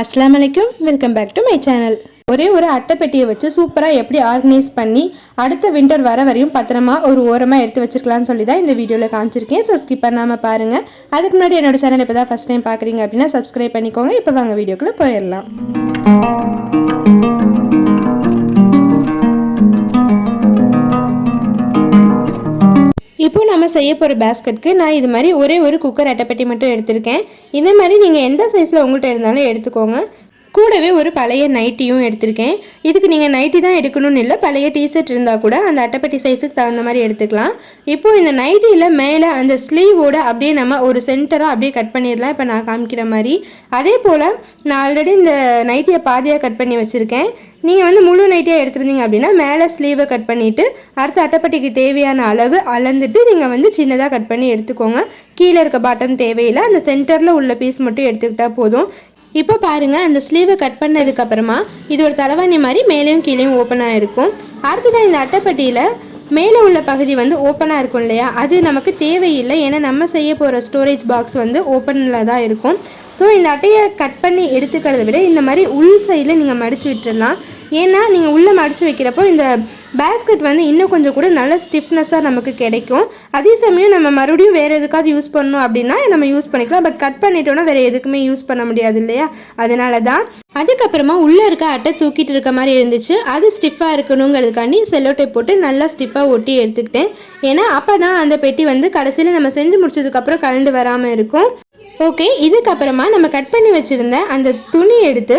அஸ்லாம் வலைக்கும் welcome back to my channel ஒரே ஒரு அட்டைப்பெட்டியை வச்சு சூப்பராக எப்படி ஆர்கனைஸ் பண்ணி அடுத்த வின்டர் வர வரையும் பத்திரமா ஒரு ஓரமாக எடுத்து வச்சிருக்கலாம்னு சொல்லி தான் இந்த வீடியோவில் காமிச்சிருக்கேன். ஸோ ஸ்கிப் பண்ணாமல் பாருங்கள் அதுக்கு முன்னாடி என்னோட சேனல் இப்போ தான் ஃபஸ்ட் டைம் பார்க்குறீங்க அப்படின்னா சப்ஸ்கிரைப் பண்ணிக்கோங்க. இப்போ வாங்க வீடியோக்குள்ளே போயிடலாம். இப்போ நம்ம செய்ய போகிற பேஸ்கெட்க்கு நான் இது மாதிரி ஒரே ஒரு குக்கர் அட்டைப்பட்டி மட்டும் எடுத்திருக்கேன். இதே மாதிரி நீங்கள் எந்த சைஸில் உங்கள்கிட்ட இருந்தாலும் எடுத்துக்கோங்க. கூடவே ஒரு பழைய நைட்டியும் எடுத்திருக்கேன். இதுக்கு நீங்கள் நைட்டி தான் எடுக்கணும்னு இல்லை பழைய டிஷர்ட் இருந்தால் கூட அந்த அட்டைப்பெட்டி சைஸுக்கு தகுந்த மாதிரி எடுத்துக்கலாம். இப்போது இந்த நைட்டியில் மேலே அந்த ஸ்லீவோட அப்படியே நம்ம ஒரு சென்டராக அப்படியே கட் பண்ணிடலாம். இப்போ நான் காமிக்கிற மாதிரி. அதே போல் நான் ஆல்ரெடி இந்த நைட்டியை பாதியாக கட் பண்ணி வச்சுருக்கேன். நீங்கள் வந்து முழு நைட்டியாக எடுத்திருந்தீங்க அப்படின்னா மேலே ஸ்லீவை கட் பண்ணிவிட்டு அடுத்த அட்டைப்பட்டிக்கு தேவையான அளவு அளந்துட்டு நீங்கள் வந்து சின்னதாக கட் பண்ணி எடுத்துக்கோங்க. கீழே இருக்க பாட்டம் தேவையில்லை. அந்த சென்டரில் உள்ள பீஸ் மட்டும் எடுத்துக்கிட்டால் போதும். இப்போ பாருங்கள் அந்த ஸ்லீவை கட் பண்ணதுக்கப்புறமா இது ஒரு தலைவாணி மாதிரி மேலேயும் கீழேயும் ஓப்பனாக இருக்கும். அடுத்ததான் இந்த அட்டைப்பட்டியில் மேலே உள்ள பகுதி வந்து ஓப்பனாக இருக்கும் இல்லையா? அது நமக்கு தேவையில்லை ஏன்னா நம்ம செய்ய போகிற ஸ்டோரேஜ் பாக்ஸ் வந்து ஓப்பனில் தான் இருக்கும். ஸோ இந்த அட்டையை கட் பண்ணி எடுத்துக்கிறத விட இந்த மாதிரி உள் சைடில் நீங்கள் மடித்து விட்டுறலாம். ஏன்னா நீங்கள் உள்ளே மடித்து வைக்கிறப்போ இந்த பேஸ்கெட் வந்து இன்னும் கொஞ்சம் கூட நல்ல ஸ்டிஃப்னஸாக நமக்கு கிடைக்கும். அதே சமயம் நம்ம மறுபடியும் வேறு எதுக்காவது யூஸ் பண்ணணும் அப்படின்னா நம்ம யூஸ் பண்ணிக்கலாம். பட் கட் பண்ணிட்டோன்னா வேறு எதுக்குமே யூஸ் பண்ண முடியாது இல்லையா? அதனால தான் அதுக்கப்புறமா உள்ளே இருக்க அட்டை தூக்கிட்டு இருக்க மாதிரி இருந்துச்சு. அது ஸ்டிஃபாக இருக்கணுங்கிறதுக்காண்டி செல்லோ டேப் போட்டு நல்லா ஸ்டிஃபாக ஒட்டி எடுத்துக்கிட்டேன். ஏன்னா அப்போ தான் அந்த பெட்டி வந்து கடைசியில் நம்ம செஞ்சு முடிச்சதுக்கப்புறம் கலண்டு வராமல் இருக்கும். ஓகே இதுக்கப்புறமா நம்ம கட் பண்ணி வச்சுருந்த அந்த துணி எடுத்து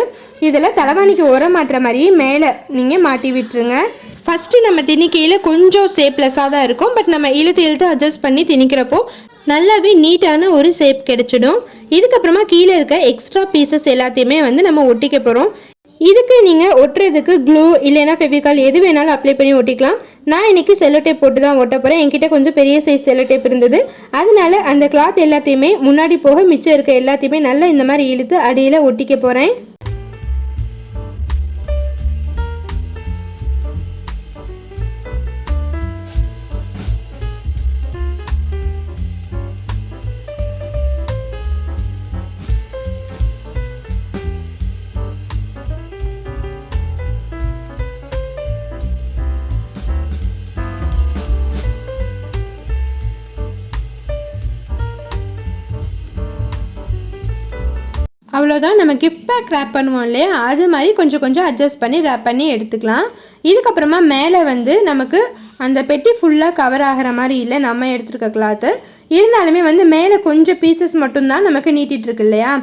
இதில் தலைவாணிக்கு உரம் மாட்டுற மாதிரியே மேலே நீங்கள் மாட்டி விட்டுருங்க. ஃபஸ்ட்டு நம்ம திணிக்கையில் கொஞ்சம் ஷேப்லெஸ்ஸாக தான் இருக்கும் பட் நம்ம இழுத்து இழுத்து அட்ஜஸ்ட் பண்ணி திணிக்கிறப்போ நல்லாவே நீட்டான ஒரு ஷேப் கிடைச்சிடும். இதுக்கப்புறமா கீழே இருக்க எக்ஸ்ட்ரா பீசஸ் எல்லாத்தையுமே வந்து நம்ம ஒட்டிக்க போகிறோம் இதுக்கு நீங்கள் ஒட்டுறதுக்கு க்ளூ இல்லைன்னா ஃபெவிகால் எது வேணாலும் அப்ளை பண்ணி ஒட்டிக்கலாம். நான் இன்னைக்கு செல்லோ டேப் போட்டு தான் ஒட்ட போகிறேன் என்கிட்ட கொஞ்சம் பெரிய சைஸ் செல்லோ டேப் இருந்தது. அதனால அந்த கிளாத் எல்லாத்தையுமே முன்னாடி போக மிச்சம் இருக்க எல்லாத்தையுமே நல்லா இந்த மாதிரி இழுத்து அடியில் ஒட்டிக்க போகிறேன் அவ்வளோதான் நம்ம கிஃப்ட் பேக் ரேப் பண்ணுவோம் இல்லையா? அது மாதிரி கொஞ்சம் கொஞ்சம் அட்ஜஸ்ட் பண்ணி ரேப் பண்ணி எடுத்துக்கலாம். இதுக்கப்புறமா மேலே வந்து நமக்கு அந்த பெட்டி ஃபுல்லாக கவர் ஆகிற மாதிரி இல்லை நம்ம எடுத்துருக்க கிளாத்து இருந்தாலுமே வந்து மேலே கொஞ்சம் பீசஸ் மட்டும்தான் நமக்கு நீட்டிகிட்ருக்கு இல்லையா?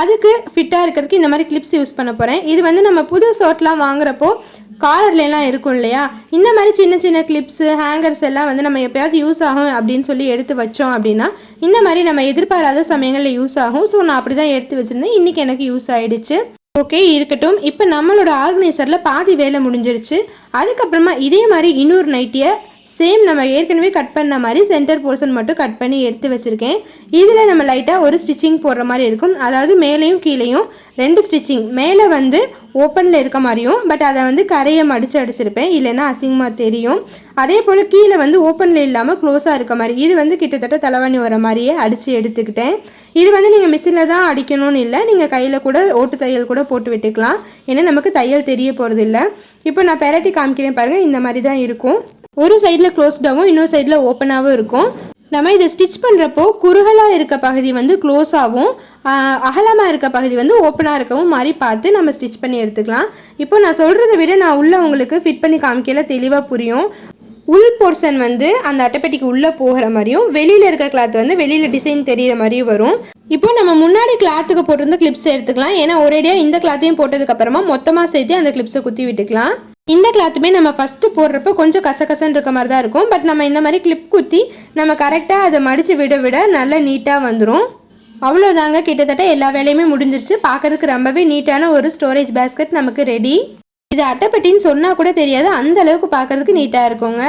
அதுக்கு ஃபிட்டாக இருக்கிறதுக்கு இந்த மாதிரி கிளிப்ஸ் யூஸ் பண்ண போகிறேன் இது வந்து நம்ம புது ஷர்ட்லாம் வாங்குறப்போ காலர்லாம் இருக்கும் இல்லையா? இந்த மாதிரி சின்ன சின்ன கிளிப்ஸு ஹேங்கர்ஸ் எல்லாம் வந்து நம்ம எப்பயாவது யூஸ் ஆகும் அப்படின்னு சொல்லி எடுத்து வச்சோம் அப்படின்னா இந்த மாதிரி நம்ம எதிர்பாராத சமயங்களில் யூஸ் ஆகும். ஸோ நான் அப்படி தான் எடுத்து வச்சுருந்தேன். இன்றைக்கி எனக்கு யூஸ் ஆகிடுச்சு ஓகே இருக்கட்டும். இப்போ நம்மளோட ஆர்கனைசரில் பாதி வேலை முடிஞ்சிருச்சு. அதுக்கப்புறமா இதே மாதிரி இன்னொரு நைட்டியை சேம் நம்ம ஏற்கனவே கட் பண்ண மாதிரி சென்டர் போர்ஷன் மட்டும் கட் பண்ணி எடுத்து வச்சுருக்கேன். இதில் நம்ம லைட்டாக ஒரு ஸ்டிச்சிங் போடுற மாதிரி இருக்கும். அதாவது மேலேயும் கீழேயும் ரெண்டு ஸ்டிச்சிங் மேலே வந்து ஓப்பனில் இருக்க மாதிரியும் பட் அதை வந்து கரையை மடித்து அடிச்சிருப்பேன். இல்லைன்னா அசிங்கமாக தெரியும். அதே போல் கீழே வந்து ஓப்பனில் இல்லாமல் க்ளோஸாக இருக்க மாதிரி இது வந்து கிட்டத்தட்ட தலைவணி வர மாதிரியே அடித்து எடுத்துக்கிட்டேன். இது வந்து நீங்கள் மிஷினில் தான் அடிக்கணும்னு இல்லை. நீங்கள் கையில் கூட ஓட்டு தையல் கூட போட்டு விட்டுக்கலாம். ஏன்னா நமக்கு தையல் தெரிய போகிறது இல்லை இப்போ நான் பெரட்டி காமிக்கிறேன் பாருங்கள் இந்த மாதிரி தான் இருக்கும். ஒரு சைடில் க்ளோஸ்டாகவும் இன்னொரு சைடில் ஓப்பனாகவும் இருக்கும். நம்ம இதை ஸ்டிச் பண்ணுறப்போ குறுகலாக இருக்க பகுதி வந்து க்ளோஸாகவும் அகலமாக இருக்க பகுதி வந்து ஓப்பனாக இருக்கவும் மாதிரி பார்த்து நம்ம ஸ்டிச் பண்ணி எடுத்துக்கலாம். இப்போ நான் சொல்கிறத விட நான் உள்ளே உங்களுக்கு ஃபிட் பண்ணி காமிக்கல தெளிவாக புரியும். உள் போர்ஷன் வந்து அந்த அட்டைப்பெட்டிக்கு உள்ளே போகிற மாதிரியும் வெளியில் இருக்க கிளாத் வந்து வெளியில் டிசைன் தெரிகிற மாதிரியும் வரும். இப்போ நம்ம முன்னாடி கிளாத்துக்கு போட்டிருந்த கிளிப்ஸ் எடுத்துக்கலாம். ஏன்னா ஒரேடியாக இந்த கிளாத்தையும் போட்டதுக்கப்புறமா மொத்தமாக சேர்த்து அந்த கிளிப்ஸை குத்தி விட்டுக்கலாம். இந்த கிளாத்துமே நம்ம ஃபஸ்ட்டு போடுறப்போ கொஞ்சம் கசகசன்னு இருக்க மாதிரி தான் இருக்கும். பட் நம்ம இந்த மாதிரி கிளிப் குத்தி நம்ம கரெக்டாக அதை மடித்து விட விட நல்லா நீட்டாக வந்துடும் அவ்வளோதாங்க கிட்டத்தட்ட எல்லா வேலையுமே முடிஞ்சிருச்சு. பார்க்கறதுக்கு ரொம்பவே நீட்டான ஒரு ஸ்டோரேஜ் பேஸ்கட் நமக்கு ரெடி இது அட்டைப்பட்டின்னு சொன்னால் கூட தெரியாது. அந்த அளவுக்கு பார்க்கறதுக்கு நீட்டாக இருக்குங்க.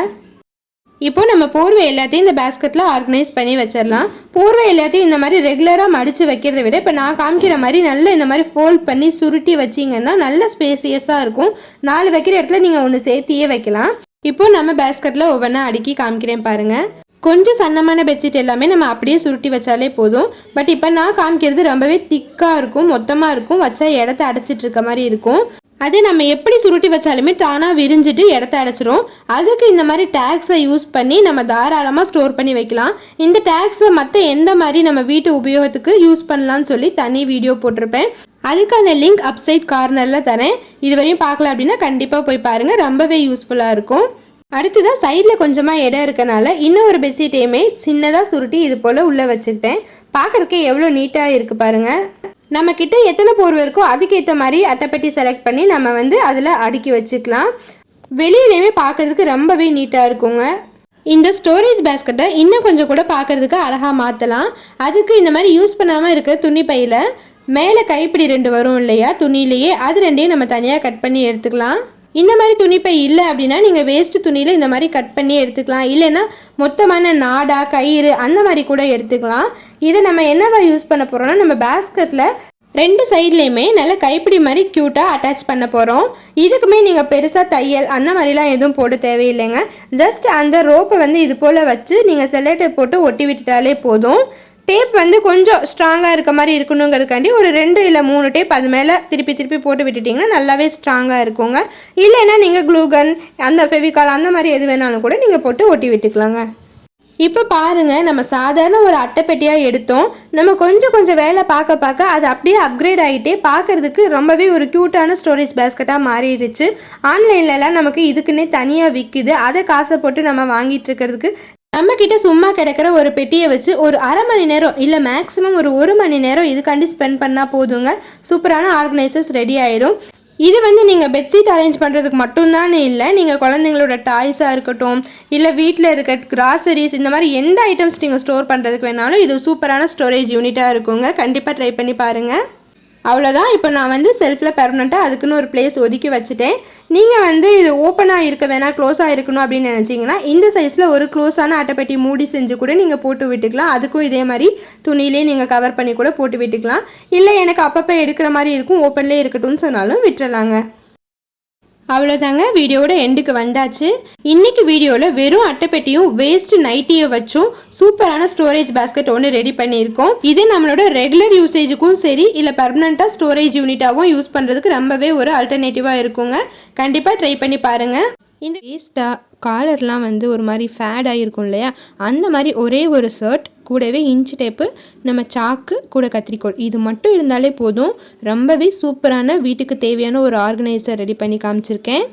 இப்போ நம்ம போர்வை எல்லாத்தையும் இந்த பேஸ்கெட்டில் ஆர்கனைஸ் பண்ணி வச்சிடலாம். போர்வை எல்லாத்தையும் இந்த மாதிரி ரெகுலராக மடித்து வைக்கிறத விட இப்போ நான் காமிக்கிற மாதிரி நல்ல இந்த மாதிரி ஃபோல்ட் பண்ணி சுருட்டி வச்சிங்கன்னா நல்ல ஸ்பேசியஸாக இருக்கும். நாலு வைக்கிற இடத்துல நீங்கள் ஒன்று சேர்த்தியே வைக்கலாம். இப்போ நம்ம பேஸ்கெட்டில் ஒவ்வொன்றா அடுக்கி காமிக்கிறேன் பாருங்கள் கொஞ்சம் சன்னமான பெட்ஷீட் எல்லாமே நம்ம அப்படியே சுருட்டி வச்சாலே போதும். பட் இப்போ நான் காமிக்கிறது ரொம்பவே திக்காக இருக்கும் மொத்தமாக இருக்கும். வச்சா இடத்த அடைச்சிட்டு இருக்க மாதிரி இருக்கும். அது நம்ம எப்படி சுருட்டி வச்சாலுமே தானாக விரிஞ்சிட்டு இடத்த அடைச்சிரும். அதுக்கு இந்த மாதிரி டேக்ஸை யூஸ் பண்ணி நம்ம தாராளமாக ஸ்டோர் பண்ணி வைக்கலாம். இந்த டேக்ஸை மற்ற எந்த மாதிரி நம்ம வீட்டு உபயோகத்துக்கு யூஸ் பண்ணலாம்னு சொல்லி தனி வீடியோ போட்டிருப்பேன். அதுக்கான லிங்க் அப்சைட் கார்னரில் தரேன். இது வரையும் பார்க்கல அப்படின்னா கண்டிப்பாக போய் பாருங்கள் ரொம்பவே யூஸ்ஃபுல்லாக இருக்கும். அடுத்ததாக சைடில் கொஞ்சமாக இடம் இருக்கனால இன்னும் ஒரு பெட்ஷீட்டையுமே சின்னதாக சுருட்டி இது போல் உள்ளே வச்சுக்கிட்டேன். பார்க்குறதுக்கே எவ்வளோ நீட்டாக இருக்குது பாருங்கள் நம்ம கிட்ட எத்தனை போர்வை இருக்கோ அதுக்கேற்ற மாதிரி அட்டைப்பெட்டி செலக்ட் பண்ணி நம்ம வந்து அதில் அடுக்கி வச்சுக்கலாம். வெளியிலையுமே பார்க்கறதுக்கு ரொம்பவே நீட்டாக இருக்குங்க. இந்த ஸ்டோரேஜ் பேஸ்கெட்டை இன்னும் கொஞ்சம் கூட பார்க்கறதுக்கு அழகாக மாற்றலாம் அதுக்கு இந்த மாதிரி யூஸ் பண்ணாமல் இருக்கிற துணி பையில் மேலே கைப்பிடி ரெண்டு வரும் இல்லையா துணியிலேயே அது ரெண்டையும் நம்ம தனியாக கட் பண்ணி எடுத்துக்கலாம். இந்த மாதிரி துணிப்பை இல்லை அப்படின்னா நீங்கள் வேஸ்ட் துணியில் இந்த மாதிரி கட் பண்ணி எடுத்துக்கலாம். இல்லைன்னா மொத்தமான நாடா கயிறு அந்த மாதிரி கூட எடுத்துக்கலாம். இதை நம்ம என்னவா யூஸ் பண்ண போகிறோம்னா நம்ம பேஸ்கெட்டில் ரெண்டு சைட்லேயுமே நல்ல கைப்பிடி மாதிரி க்யூட்டாக அட்டாச் பண்ண போகிறோம் இதுக்குமே நீங்கள் பெருசாக தையல் அந்த மாதிரிலாம் எதுவும் போட தேவையில்லைங்க. ஜஸ்ட் அந்த ரோப்பை வந்து இது போல் வச்சு நீங்கள் செல்லட்டை போட்டு ஒட்டி விட்டுட்டாலே போதும். டேப் வந்து கொஞ்சம் ஸ்ட்ராங்காக இருக்க மாதிரி இருக்கணுங்கிறதுக்காண்டி ஒரு ரெண்டு இல்லை மூணு டேப் அது மேலே திருப்பி திருப்பி போட்டு விட்டுட்டிங்கன்னா நல்லாவே ஸ்ட்ராங்காக இருக்குங்க. இல்லைன்னா நீங்கள் க்ளூகன் அந்த ஃபெவிகால் அந்த மாதிரி எது வேணாலும் கூட நீங்கள் போட்டு ஒட்டி விட்டுக்கலாங்க. இப்போ பாருங்க நம்ம சாதாரண ஒரு அட்டைப்பெட்டியாக எடுத்தோம். நம்ம கொஞ்சம் கொஞ்சம் வேலை பார்க்க பார்க்க அது அப்படியே அப்கிரேட் ஆகிட்டே பார்க்கறதுக்கு ரொம்பவே ஒரு க்யூட்டான ஸ்டோரேஜ் பேஸ்கெட்டாக மாறிடுச்சு. ஆன்லைன்லலாம் நமக்கு இதுக்குன்னே தனியாக விற்கிது அதை காசை போட்டு நம்ம வாங்கிட்டு இருக்கிறதுக்கு நம்ம கிட்ட சும்மா கிடக்கிற ஒரு பெட்டியை வச்சு ஒரு அரை மணி நேரம் இல்லை மேக்ஸிமம் ஒரு ஒரு மணி நேரம் இதுக்காண்டி ஸ்பெண்ட் பண்ணால் போதுங்க. சூப்பரான ஆர்கனைசர்ஸ் ரெடி ஆயிடும் இது வந்து நீங்கள் பெட்ஷீட் அரேஞ்ச் பண்ணுறதுக்கு மட்டும்தானே இல்லை நீங்கள் குழந்தைங்களோட டாய்ஸாக இருக்கட்டும் இல்லை வீட்டில் இருக்க கிராசரிஸ் இந்த மாதிரி எந்த ஐட்டம்ஸ் நீங்கள் ஸ்டோர் பண்ணுறதுக்கு வேணாலும் இது சூப்பரான ஸ்டோரேஜ் யூனிட்டாக இருக்குங்க. கண்டிப்பாக ட்ரை பண்ணி பாருங்கள் அவ்வளோதான் இப்போ நான் வந்து செல்ஃபில் பெர்மனெண்ட்டாக அதுக்குன்னு ஒரு பிளேஸ் ஒதுக்கி வச்சுட்டேன். நீங்கள் வந்து இது ஓப்பனாக இருக்க வேணாம் க்ளோஸாக இருக்கணும் அப்படின்னு நினச்சிங்கன்னா இந்த சைஸில் ஒரு க்ளோஸான அட்டைப்பெட்டி மூடி செஞ்சு கூட நீங்கள் போட்டு விட்டுக்கலாம். அதுக்கும் இதே மாதிரி துணியிலே நீங்கள் கவர் பண்ணி கூட போட்டு விட்டுக்கலாம். இல்லை எனக்கு அப்பப்போ எடுக்கிற மாதிரி இருக்கும் ஓப்பன்லேயே இருக்கட்டும்னு சொன்னாலும் விட்டுறலாங்க. அவ்வளோதாங்க வீடியோட எண்டுக்கு வந்தாச்சு. இன்னைக்கு வீடியோவில் வெறும் அட்டைப்பெட்டியும் வேஸ்ட் நைட்டியை வச்சும் சூப்பரான ஸ்டோரேஜ் பேஸ்கெட் ஒன்று ரெடி பண்ணியிருக்கோம். இது நம்மளோட ரெகுலர் யூசேஜுக்கும் சரி இல்லை பர்மனண்ட்டாக ஸ்டோரேஜ் யூனிட்டாகவும் யூஸ் பண்ணுறதுக்கு ரொம்பவே ஒரு அல்டர்னேட்டிவாக இருக்குங்க. கண்டிப்பாக ட்ரை பண்ணி பாருங்கள் இந்த வேஸ்ட்டாக காலர்லாம் வந்து ஒரு மாதிரி ஃபேட் ஆகிருக்கும் இல்லையா? அந்த மாதிரி ஒரே ஒரு ஷர்ட் கூடவே இன்ச் டேப்பு நம்ம சாக்கு கூட கத்திரிக்கோள். இது மட்டும் இருந்தாலே போதும். ரொம்பவே சூப்பரான வீட்டுக்கு தேவையான ஒரு ஆர்கனைசர் ரெடி பண்ணி காமிச்சிருக்கேன்.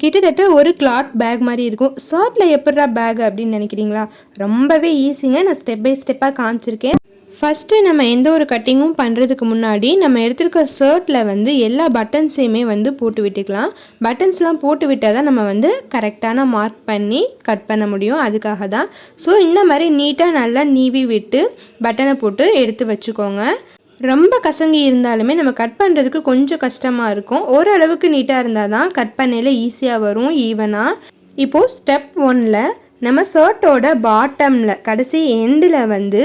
கிட்டத்தட்ட ஒரு கிளாத் பேக் மாதிரி இருக்கும். ஷர்ட்டில் எப்படா பேக் அப்படின்னு நினைக்கிறீங்களா? ரொம்பவே ஈஸிங்க நான் ஸ்டெப் பை ஸ்டெப்பாக காமிச்சிருக்கேன். ஃபஸ்ட்டு நம்ம எந்த ஒரு கட்டிங்கும் பண்ணுறதுக்கு முன்னாடி நம்ம எடுத்திருக்க ஷர்ட்டில் வந்து எல்லா பட்டன்ஸையுமே வந்து போட்டு விட்டுக்கலாம். பட்டன்ஸ்லாம் போட்டு விட்டால் தான் நம்ம வந்து கரெக்டான மார்க் பண்ணி கட் பண்ண முடியும். அதுக்காக தான். ஸோ இந்த மாதிரி நீட்டாக நல்லா நீவி விட்டு பட்டனை போட்டு எடுத்து வச்சுக்கோங்க. ரொம்ப கசங்கி இருந்தாலுமே நம்ம கட் பண்ணுறதுக்கு கொஞ்சம் கஷ்டமாக இருக்கும். ஓரளவுக்கு நீட்டாக இருந்தால் தான் கட் பண்ணையில் ஈஸியாக வரும் ஈவனாக இப்போது ஸ்டெப் ஒனில் நம்ம ஷர்ட்டோட பாட்டமில் கடைசி எண்டில் வந்து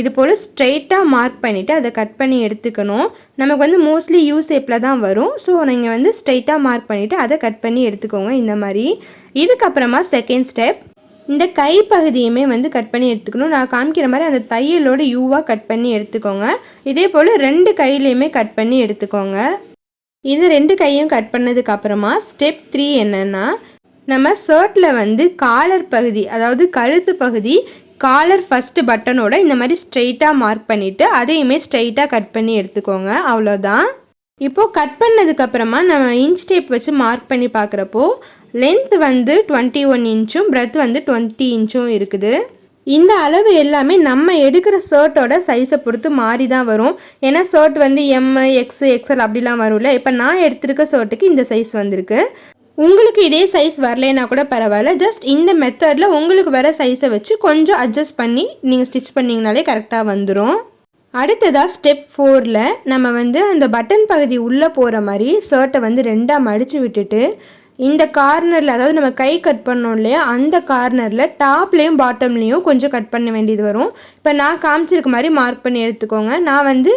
இது போல் ஸ்ட்ரெயிட்டாக மார்க் பண்ணிவிட்டு அதை கட் பண்ணி எடுத்துக்கணும். நமக்கு வந்து மோஸ்ட்லி யூ ஷேப்பில் தான் வரும். ஸோ நீங்கள் வந்து ஸ்ட்ரெயிட்டாக மார்க் பண்ணிவிட்டு அதை கட் பண்ணி எடுத்துக்கோங்க. இந்த மாதிரி. இதுக்கப்புறமா செகண்ட் ஸ்டெப் இந்த கை பகுதியுமே வந்து கட் பண்ணி எடுத்துக்கணும். நான் காமிக்கிற மாதிரி அந்த தையலோட யூவாக கட் பண்ணி எடுத்துக்கோங்க. இதே போல் ரெண்டு கையிலையுமே கட் பண்ணி எடுத்துக்கோங்க. இது ரெண்டு கையும் கட் பண்ணதுக்கு அப்புறமா ஸ்டெப் த்ரீ என்னென்னா நம்ம ஷர்ட்டில் வந்து காலர் பகுதி அதாவது கழுத்து பகுதி காலர் ஃபஸ்ட்டு பட்டனோட இந்த மாதிரி ஸ்ட்ரெயிட்டாக மார்க் பண்ணிவிட்டு அதையுமே ஸ்ட்ரெயிட்டாக கட் பண்ணி எடுத்துக்கோங்க. அவ்வளோதான் இப்போது கட் பண்ணதுக்கப்புறமா நம்ம இன்ச் டேப் வச்சு மார்க் பண்ணி பார்க்குறப்போ லென்த் வந்து டுவெண்ட்டி ஒன் இன்ச்சும் பிரெத் வந்து டுவெண்ட்டி இன்ச்சும் இருக்குது. இந்த அளவு எல்லாமே நம்ம எடுக்கிற ஷர்ட்டோட சைஸை பொறுத்து மாறி தான் வரும். ஏன்னா ஷர்ட் வந்து எம் எக்ஸ் எக்ஸ்எல் அப்படிலாம் வரும்ல. இப்போ நான் எடுத்திருக்க ஷர்ட்டுக்கு இந்த சைஸ் வந்திருக்கு. உங்களுக்கு இதே சைஸ் வரலைன்னா கூட பரவாயில்ல. ஜஸ்ட் இந்த மெத்தடில் உங்களுக்கு வர சைஸை வச்சு கொஞ்சம் அட்ஜஸ்ட் பண்ணி நீங்கள் ஸ்டிச் பண்ணிங்கனாலே கரெக்டாக வந்துடும் அடுத்ததாக ஸ்டெப் ஃபோரில் நம்ம வந்து அந்த பட்டன் பகுதி உள்ளே போகிற மாதிரி ஷர்ட்டை வந்து ரெண்டாக மடித்து விட்டுட்டு இந்த கார்னரில் அதாவது நம்ம கை கட் பண்ணோம் இல்லையா அந்த கார்னரில் டாப்லேயும் பாட்டம்லேயும் கொஞ்சம் கட் பண்ண வேண்டியது வரும். இப்போ நான் காமிச்சிருக்க மாதிரி மார்க் பண்ணி எடுத்துக்கோங்க. நான் வந்து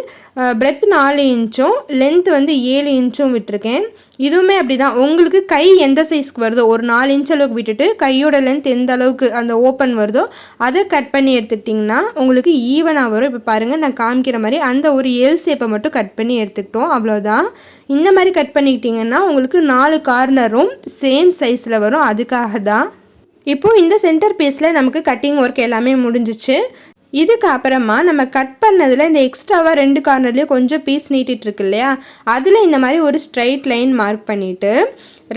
பிரெத் நாலு இன்ச்சும் லென்த் வந்து ஏழு இன்ச்சும் விட்டுருக்கேன். இதுவுமே அப்படி தான் உங்களுக்கு கை எந்த சைஸ்க்கு வருதோ ஒரு நாலு இன்ச் அளவுக்கு விட்டுட்டு கையோட லென்த் எந்த அளவுக்கு அந்த ஓப்பன் வருதோ அதை கட் பண்ணி எடுத்துக்கிட்டிங்கன்னா உங்களுக்கு ஈவனாக வரும். இப்போ பாருங்கள் நான் காமிக்கிற மாதிரி அந்த ஒரு எல் ஷேப்பை மட்டும் கட் பண்ணி எடுத்துக்கிட்டோம். அவ்வளோதான் இந்த மாதிரி கட் பண்ணிக்கிட்டிங்கன்னா உங்களுக்கு நாலு கார்னரும் சேம் சைஸில் வரும். அதுக்காக தான் இப்போது இந்த சென்டர் பீஸில் நமக்கு கட்டிங் ஒர்க் எல்லாமே முடிஞ்சிச்சு. இதுக்கு அப்புறமா நம்ம கட் பண்ணதில் இந்த எக்ஸ்ட்ராவாக ரெண்டு கார்னர்லேயும் கொஞ்சம் பீஸ் நீட்டிட்டுருக்கு இல்லையா? அதில் இந்த மாதிரி ஒரு ஸ்ட்ரைட் லைன் மார்க் பண்ணிவிட்டு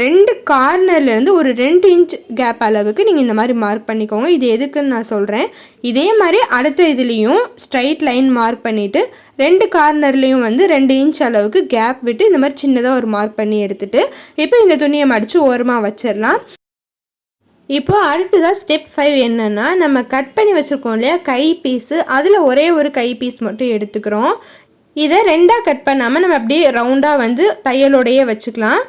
ரெண்டு கார்னர்லேருந்து ஒரு ரெண்டு இன்ச் கேப் அளவுக்கு நீங்கள் இந்த மாதிரி மார்க் பண்ணிக்கோங்க. இது எதுக்குன்னு நான் சொல்கிறேன் இதே மாதிரி அடுத்த இதுலேயும் ஸ்ட்ரைட் லைன் மார்க் பண்ணிவிட்டு ரெண்டு கார்னர்லேயும் வந்து ரெண்டு இன்ச் அளவுக்கு கேப் விட்டு இந்த மாதிரி சின்னதாக ஒரு மார்க் பண்ணி எடுத்துகிட்டு இப்போ இந்த துணியை மடித்து ஓரமாக வச்சிடலாம். இப்போது அடுத்ததாக ஸ்டெப் ஃபைவ் என்னென்னா நம்ம கட் பண்ணி வச்சுருக்கோம் இல்லையா கை பீஸு அதில் ஒரே ஒரு கை பீஸ் மட்டும் எடுத்துக்கிறோம். இதை ரெண்டாக கட் பண்ணாமல் நம்ம அப்படியே ரவுண்டாக வந்து தையலோடையே வச்சுக்கலாம்.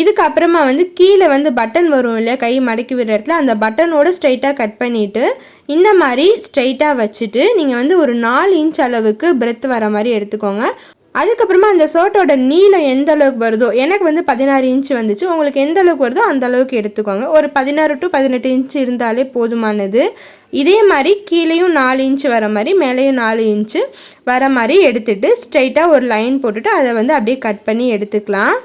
இதுக்கப்புறமா வந்து கீழே வந்து பட்டன் வரும் இல்லையா கை மடக்கி விடுற இடத்துல அந்த பட்டனோட ஸ்ட்ரைட்டாக கட் பண்ணிவிட்டு இந்த மாதிரி ஸ்ட்ரைட்டாக வச்சுட்டு நீங்கள் வந்து ஒரு நாலு இன்ச் அளவுக்கு பிரெத் வர மாதிரி எடுத்துக்கோங்க. அதுக்கப்புறமா அந்த ஷர்ட்டோட நீளம் எந்த அளவுக்கு வருதோ எனக்கு வந்து பதினாறு இன்ச் வந்துச்சு. உங்களுக்கு எந்த அளவுக்கு வருதோ அந்த அளவுக்கு எடுத்துக்கோங்க. ஒரு பதினாறு டு பதினெட்டு இன்ச் இருந்தாலே போதுமானது. இதே மாதிரி கீழேயும் நாலு இன்ச்சு வர மாதிரி மேலேயும் நாலு இன்ச்சு வர மாதிரி எடுத்துகிட்டு ஸ்ட்ரைட்டாக ஒரு லைன் போட்டுட்டு அதை வந்து அப்படியே கட் பண்ணி எடுத்துக்கலாம்.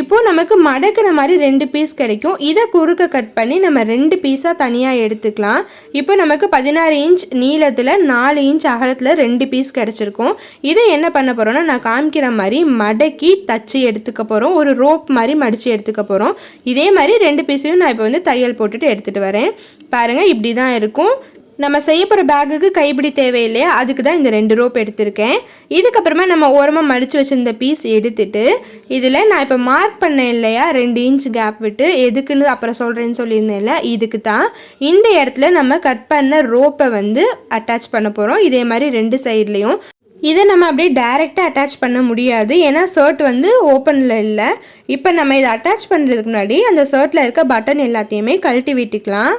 இப்போது நமக்கு மடக்கின மாதிரி ரெண்டு பீஸ் கிடைக்கும். இதை குறுக்க கட் பண்ணி நம்ம ரெண்டு பீஸாக தனியாக எடுத்துக்கலாம். இப்போ நமக்கு பதினாறு இன்ச் நீளத்தில் நாலு இன்ச் அகலத்தில் ரெண்டு பீஸ் கிடச்சிருக்கும். இதை என்ன பண்ண போகிறோன்னா நான் காமிக்கிற மாதிரி மடக்கி தச்சு எடுத்துக்க போகிறோம் ஒரு ரோப் மாதிரி மடித்து எடுத்துக்க போகிறோம் இதே மாதிரி ரெண்டு பீஸையும் நான் இப்போ வந்து தையல் போட்டுட்டு எடுத்துகிட்டு வரேன். பாருங்கள் இப்படி தான் இருக்கும். நம்ம செய்ய போகிற பேக்குக்கு கைப்பிடி தேவையில்லையா? அதுக்கு தான் இந்த ரெண்டு ரோப் எடுத்திருக்கேன். இதுக்கப்புறமா நம்ம ஓரமாக மடித்து வச்சுருந்த பீஸ் எடுத்துட்டு இதில் நான் இப்போ மார்க் பண்ணேன் இல்லையா? ரெண்டு இன்ச் கேப் விட்டு எதுக்குன்னு அப்புறம் சொல்கிறேன்னு சொல்லியிருந்தேன்ல இதுக்கு தான் இந்த இடத்துல நம்ம கட் பண்ண ரோப்பை வந்து அட்டாச் பண்ண போகிறோம் இதே மாதிரி ரெண்டு சைட்லேயும் இதை நம்ம அப்படியே டைரெக்டாக அட்டாச் பண்ண முடியாது. ஏன்னா ஷர்ட் வந்து ஓப்பனில் இல்லை. இப்போ நம்ம இதை அட்டாச் பண்ணுறதுக்கு முன்னாடி அந்த ஷர்ட்டில் இருக்க பட்டன் எல்லாத்தையுமே கழட்டி விட்டுக்கலாம்.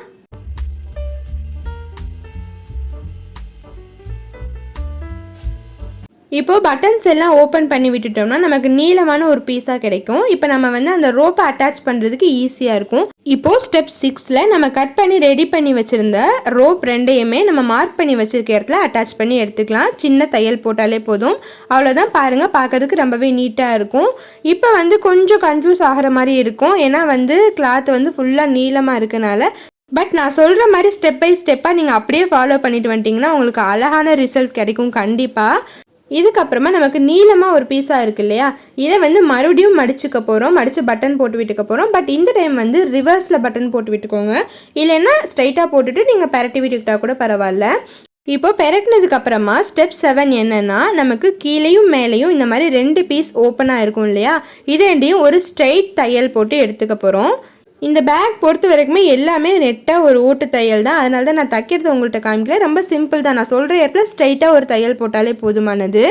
இப்போது பட்டன்ஸ் எல்லாம் ஓப்பன் பண்ணி விட்டுட்டோம்னா நமக்கு நீளமான ஒரு பீஸாக கிடைக்கும். இப்போ நம்ம வந்து அந்த ரோப்பை அட்டாச் பண்ணுறதுக்கு ஈஸியாக இருக்கும். இப்போது ஸ்டெப் சிக்ஸில் நம்ம கட் பண்ணி ரெடி பண்ணி வச்சுருந்த ரோப் ரெண்டையுமே நம்ம மார்க் பண்ணி வச்சுருக்க இடத்துல அட்டாச் பண்ணி எடுத்துக்கலாம். சின்ன தையல் போட்டாலே போதும். அவ்வளோதான் பாருங்கள் பார்க்கறதுக்கு ரொம்பவே நீட்டாக இருக்கும். இப்போ வந்து கொஞ்சம் கன்ஃபியூஸ் ஆகிற மாதிரி இருக்கும். ஏன்னா வந்து கிளாத் வந்து ஃபுல்லாக நீளமாக இருக்கனால. பட் நான் சொல்கிற மாதிரி ஸ்டெப் பை ஸ்டெப்பாக நீங்கள் அப்படியே ஃபாலோ பண்ணிட்டு வந்துட்டிங்கன்னா உங்களுக்கு அழகான ரிசல்ட் கிடைக்கும் கண்டிப்பாக இதுக்கப்புறமா நமக்கு நீளமாக ஒரு பீஸாக இருக்கு இல்லையா? இதை வந்து மறுபடியும் மடிச்சுக்க போகிறோம் மடித்து பட்டன் போட்டு விட்டுக்க போகிறோம் பட் இந்த டைம் வந்து ரிவர்ஸில் பட்டன் போட்டு விட்டுக்கோங்க. இல்லைன்னா ஸ்ட்ரைட்டாக போட்டுட்டு நீங்கள் பரட்டி விட்டுக்கிட்டா கூட பரவாயில்ல. இப்போ பெரட்டினதுக்கு அப்புறமா ஸ்டெப் செவன் என்னன்னா நமக்கு கீழேயும் மேலேயும் இந்த மாதிரி ரெண்டு பீஸ் ஓப்பனாக இருக்கும் இல்லையா? இது ரெண்டையும் ஒரு ஸ்ட்ரைட் தையல் போட்டு எடுத்துக்க போகிறோம் இந்த பேக் பொறுத்த வரைக்குமே எல்லாமே நெட்டாக ஒரு ஓட்டு தையல் தான். அதனால தான் நான் தைக்கிறது உங்கள்கிட்ட காமிக்கல. ரொம்ப சிம்பிள் தான். நான் சொல்கிற இடத்துல ஸ்ட்ரைட்டாக ஒரு தையல் போட்டாலே போதுமானது.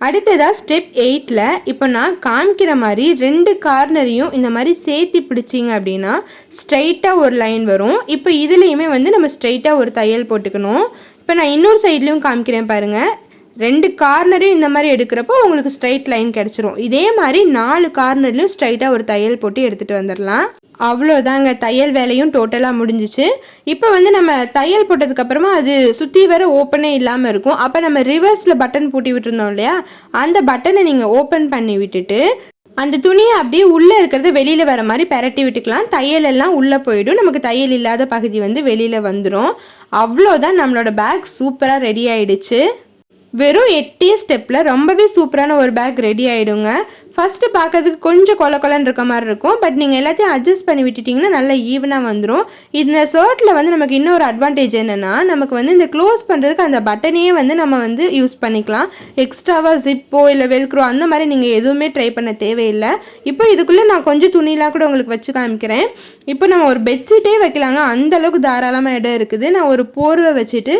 அடுத்ததாக ஸ்டெப் எயிட்டில் இப்போ நான் காமிக்கிற மாதிரி ரெண்டு கார்னரையும் இந்த மாதிரி சேர்த்து பிடிச்சிங்க அப்படின்னா ஸ்ட்ரைட்டாக ஒரு லைன் வரும். இப்போ இதுலேயுமே வந்து நம்ம ஸ்ட்ரைட்டாக ஒரு தையல் போட்டுக்கணும். இப்போ நான் இன்னொரு சைட்லேயும் காமிக்கிறேன் பாருங்கள் ரெண்டு கார்னரையும் இந்த மாதிரி எடுக்கிறப்போ உங்களுக்கு ஸ்ட்ரைட் லைன் கிடச்சிரும். இதே மாதிரி நாலு கார்னர்லையும் ஸ்ட்ரைட்டாக ஒரு தையல் போட்டு எடுத்துகிட்டு வந்துடலாம் அவ்வளோதாங்க தையல் வேலையும் டோட்டலாக முடிஞ்சிச்சு. இப்போ வந்து நம்ம தையல் போட்டதுக்கப்புறமா அது சுற்றி வர ஓப்பனே இல்லாமல் இருக்கும். அப்போ நம்ம ரிவர்ஸில் பட்டன் பூட்டி விட்டுருந்தோம் இல்லையா? அந்த பட்டனை நீங்கள் ஓப்பன் பண்ணி விட்டுட்டு அந்த துணியை அப்படியே உள்ளே இருக்கிறத வெளியில் வர மாதிரி பெரட்டி விட்டுக்கலாம். தையல் எல்லாம் உள்ளே போயிடும். நமக்கு தையல் இல்லாத பகுதி வந்து வெளியில் வந்துடும் அவ்வளோதான் நம்மளோட பேக் சூப்பராக ரெடி ஆயிடுச்சு. வெறும் எட்டே ஸ்டெப்பில் ரொம்பவே சூப்பரான ஒரு பேக் ரெடி ஆகிடுங்க ஃபஸ்ட்டு பார்க்கறதுக்கு கொஞ்சம் கொல கொலன்னு இருக்க மாதிரி இருக்கும். பட் நீங்கள் எல்லாத்தையும் அட்ஜஸ்ட் பண்ணி விட்டுட்டிங்கன்னா நல்லா ஈவனாக வந்துடும் இந்த ஷர்ட்டில் வந்து நமக்கு இன்னொரு அட்வான்டேஜ் என்னென்னா நமக்கு வந்து இந்த க்ளோஸ் பண்ணுறதுக்கு அந்த பட்டனையே வந்து நம்ம வந்து யூஸ் பண்ணிக்கலாம். எக்ஸ்ட்ராவாக ஜிப்போ இல்லை வெல்க்ரோ அந்த மாதிரி நீங்கள் எதுவுமே ட்ரை பண்ண தேவையில்லை. இப்போ இதுக்குள்ளே நான் கொஞ்சம் துணிலாம் கூட உங்களுக்கு வச்சு காமிக்கிறேன். இப்போ நம்ம ஒரு பெட்ஷீட்டே வைக்கலாங்க. அந்தளவுக்கு தாராளமாக இடம் இருக்குது. நான் ஒரு போர்வை வச்சுட்டு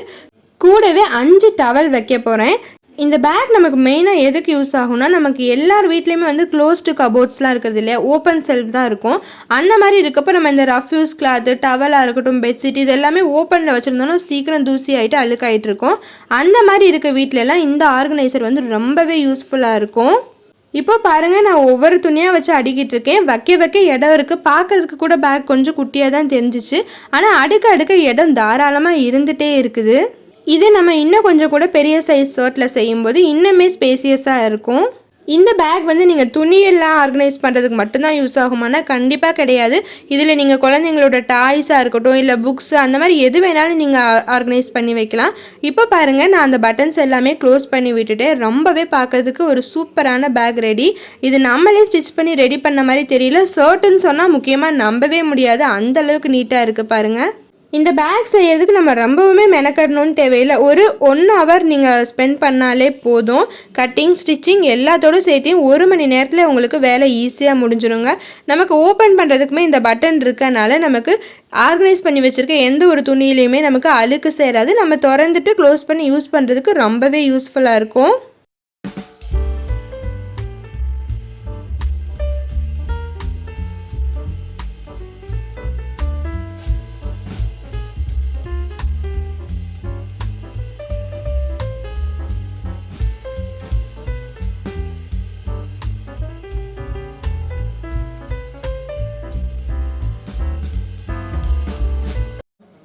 கூடவே அஞ்சு டவல் வைக்க போகிறேன் இந்த பேக் நமக்கு மெயினாக எதுக்கு யூஸ் ஆகும்னா நமக்கு எல்லார் வீட்லேயுமே வந்து க்ளோஸ்டு கபோர்ட்ஸ்லாம் இருக்கிறது இல்லையா? ஓப்பன் செல்ஃப் தான் இருக்கும். அந்த மாதிரி இருக்கப்போ நம்ம இந்த ரஃப் யூஸ் கிளாத்து டவலாக இருக்கட்டும் பெட்ஷீட் இது எல்லாமே ஓப்பனில் வச்சுருந்தோம்னா சீக்கிரம் தூசி ஆகிட்டு அழுக்காயிட்டு இருக்கும். அந்த மாதிரி இருக்க வீட்டிலலாம் இந்த ஆர்கனைசர் வந்து ரொம்பவே யூஸ்ஃபுல்லாக இருக்கும். இப்போ பாருங்கள் நான் ஒவ்வொரு துணியாக வச்சு அடிக்கிட்டு இருக்கேன். வைக்க வைக்க இடம் இருக்குது பார்க்கறதுக்கு கூட பேக் கொஞ்சம் குட்டியாக தான் தெரிஞ்சிச்சு. ஆனால் அடுக்க அடுக்க இடம் தாராளமாக இருந்துகிட்டே இருக்குது. இது நம்ம இன்னும் கொஞ்சம் கூட பெரிய சைஸ் ஷர்ட்டில் செய்யும்போது இன்னுமே ஸ்பேசியஸாக இருக்கும். இந்த பேக் வந்து நீங்கள் துணியெல்லாம் ஆர்கனைஸ் பண்ணுறதுக்கு மட்டும்தான் யூஸ் ஆகுமானா கண்டிப்பாக கிடையாது. இதில் நீங்கள் குழந்தைங்களோட டாய்ஸாக இருக்கட்டும் இல்லை புக்ஸ் அந்த மாதிரி எது வேணாலும் நீங்கள் ஆர்கனைஸ் பண்ணி வைக்கலாம். இப்போ பாருங்கள் நான் அந்த பட்டன்ஸ் எல்லாமே க்ளோஸ் பண்ணி விட்டுட்டு ரொம்பவே பார்க்கறதுக்கு ஒரு சூப்பரான பேக் ரெடி இது நம்மளே ஸ்டிச் பண்ணி ரெடி பண்ண மாதிரி தெரியல. ஷர்ட்டுன்னு சொன்னால் முக்கியமாக நம்பவே முடியாது. அந்த அளவுக்கு நீட்டாக இருக்குது பாருங்கள் இந்த பேக் செய்யறதுக்கு நம்ம ரொம்பவுமே மெனக்கடணும்னு தேவையில்லை. ஒரு ஒன் ஹவர் நீங்கள் ஸ்பெண்ட் பண்ணாலே போதும். கட்டிங் ஸ்டிச்சிங் எல்லாத்தோடும் சேர்த்தியும் ஒரு மணி நேரத்தில் உங்களுக்கு வேலை ஈஸியாக முடிஞ்சிருங்க. நமக்கு ஓப்பன் பண்ணுறதுக்குமே இந்த பட்டன் இருக்கனால நமக்கு ஆர்கனைஸ் பண்ணி வச்சுருக்க எந்த ஒரு துணியிலையுமே நமக்கு அழுக்கு சேராது. நம்ம திறந்துட்டு க்ளோஸ் பண்ணி யூஸ் பண்ணுறதுக்கு ரொம்பவே யூஸ்ஃபுல்லாக இருக்கும்.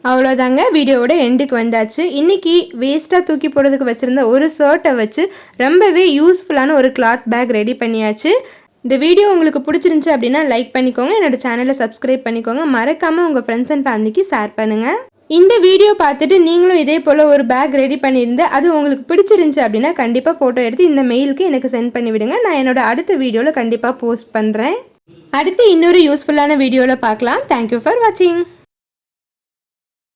அவ்வளோதாங்க வீடியோவோட எண்டுக்கு வந்தாச்சு. இன்றைக்கி வேஸ்ட்டாக தூக்கி போடுறதுக்கு வச்சுருந்த ஒரு ஷர்ட்டை வச்சு ரொம்பவே யூஸ்ஃபுல்லான ஒரு கிளாத் பேக் ரெடி பண்ணியாச்சு. இந்த வீடியோ உங்களுக்கு பிடிச்சிருந்துச்சி அப்படின்னா லைக் பண்ணிக்கோங்க என்னோடய சேனலை சப்ஸ்கிரைப் பண்ணிக்கோங்க. மறக்காமல் உங்கள் ஃப்ரெண்ட்ஸ் அண்ட் ஃபேமிலிக்கு ஷேர் பண்ணுங்கள் இந்த வீடியோ பார்த்துட்டு நீங்களும் இதே போல் ஒரு பேக் ரெடி பண்ணியிருந்து அது உங்களுக்கு பிடிச்சிருந்துச்சி அப்படின்னா கண்டிப்பாக ஃபோட்டோ எடுத்து இந்த மெயிலுக்கு எனக்கு சென்ட் பண்ணி விடுங்க. நான் என்னோட அடுத்த வீடியோவில் கண்டிப்பாக போஸ்ட் பண்ணுறேன் அடுத்து இன்னொரு யூஸ்ஃபுல்லான வீடியோவில் பார்க்கலாம். தேங்க்யூ ஃபார் வாட்சிங்